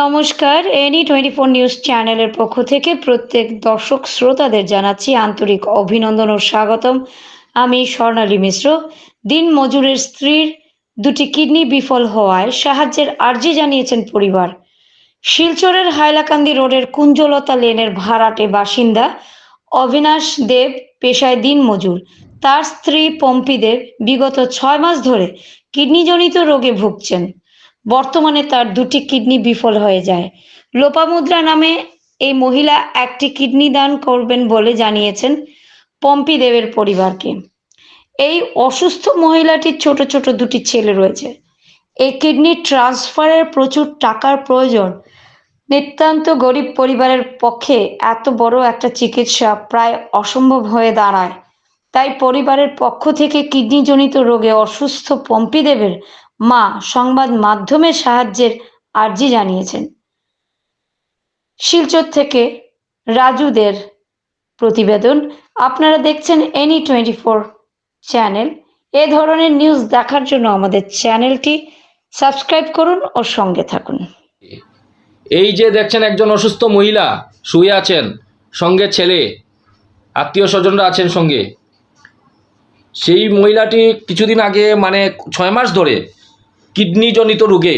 নমস্কার, any twenty four news চ্যানেলের পক্ষ থেকে প্রত্যেক দর্শক শ্রোতাদের জানাচ্ছি আন্তরিক অভিনন্দন ও স্বাগতম। আমি স্বর্ণালী মিশ্র। দিন মজুরের স্ত্রীর দুটি কিডনি বিফল হওয়ায় সাহায্যের আর্জি জানিয়েছেন পরিবার। শিলচরের হাইলাকান্দি রোডের কুঞ্জলতা লেনের ভাড়াটে বাসিন্দা অবিনাশ দেব পেশায় দিনমজুর তার স্ত্রী পম্পি দেব বিগত ছয় মাস ধরে কিডনিজনিত রোগে ভুগছেন। বর্তমানে তার দুটি কিডনি বিফল হয়ে যায়। লোপামুদ্রা নামে এই মহিলা একটি কিডনি দান করবেন বলে জানিয়েছেন পম্পি দেবের পরিবারকে। এই অসুস্থ মহিলাটির ছোট ছোট দুটি ছেলে রয়েছে। এই কিডনি ট্রান্সফারের প্রচুর টাকার প্রয়োজন। নিতান্ত গরিব পরিবারের পক্ষে এত বড় একটা চিকিৎসা প্রায় অসম্ভব হয়ে দাঁড়ায়। তাই পরিবারের পক্ষ থেকে কিডনিজনিত রোগে অসুস্থ পম্পি দেবের মা সংবাদ মাধ্যমের সাহায্যের আর্জি জানিয়েছেন। শিলচর থেকে রাজুদের প্রতিবেদন, আপনারা দেখছেন এনি টোয়েন্টি ফোর চ্যানেল। এ ধরনের নিউজ দেখার জন্য আমাদের চ্যানেলটি সাবস্ক্রাইব করুন ও সঙ্গে থাকুন। এই যে দেখছেন একজন অসুস্থ মহিলা শুয়ে আছেন, সঙ্গে ছেলে, আত্মীয় স্বজনরা আছেন সঙ্গে। সেই মহিলাটি কিছুদিন আগে মানে ছয় মাস ধরে কিডনিজনিত রোগে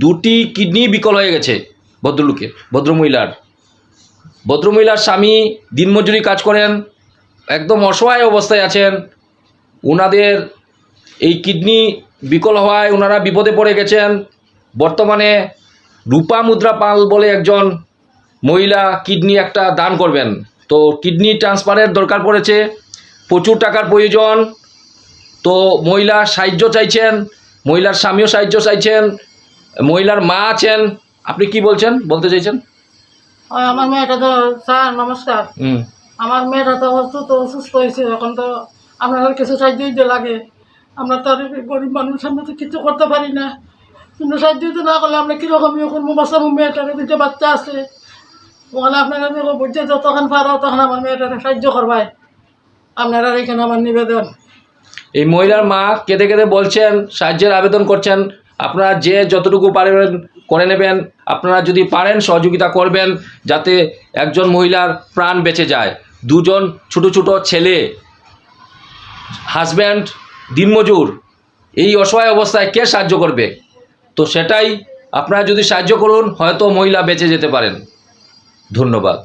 দুটি কিডনি বিকল হয়ে গেছে ভদ্রলোকের, ভদ্রমহিলার। ভদ্রমহিলার স্বামী দিনমজুরি কাজ করেন, একদম অসহায় অবস্থায় আছেন। ওনাদের এই কিডনি বিকল হওয়ায় ওনারা বিপদে পড়ে গেছেন। বর্তমানে রূপা মুদ্রা পাল বলে একজন মহিলা কিডনি একটা দান করবেন। তো কিডনি ট্রান্সফারের দরকার পড়েছে, প্রচুর টাকার প্রয়োজন। তো মহিলা সাহায্য চাইছেন মহিলার স্বামীও সাহায্য চাইছেন মহিলার মা আছেন আপনি কি বলছেন বলতে চাইছেন? আমার মেয়েটা তো স্যার নমস্কার। আমার মেয়েটা তো অসুস্থ অসুস্থ হয়েছে এখন তো আপনার কিছু সাহায্য দিতে লাগে। আমরা তো আর গরিব মানুষ আমরা তো কিছু করতে পারি না। কিন্তু সাহায্য দিতে না করলে আমরা কীরকম ইয়ে করব? বাঁচাবো মেয়েটার দুটো বাচ্চা আছে। ওখানে আপনারা বুঝছে যতক্ষণ পারো তখন আমার মেয়েটার সাহায্য করবাই। আপনারা এখানে আমার নিবেদন। এই মহিলার মা কেঁদে কেঁদে বলছেন, সাহায্যের আবেদন করছেন, আপনারা যে যতটুকু পারবেন করে নেবেন, আপনারা যদি পারেন সহযোগিতা করবেন যাতে একজন মহিলার প্রাণ বেঁচে যায়। দুজন ছোট ছোট ছেলে হাজব্যান্ড দিনমজুর, এই অসহায় অবস্থায় কে সাহায্য করবে? তো সেটাই আপনারা যদি সাহায্য করুন, হয়তো মহিলা বেঁচে যেতে পারেন। ধন্যবাদ।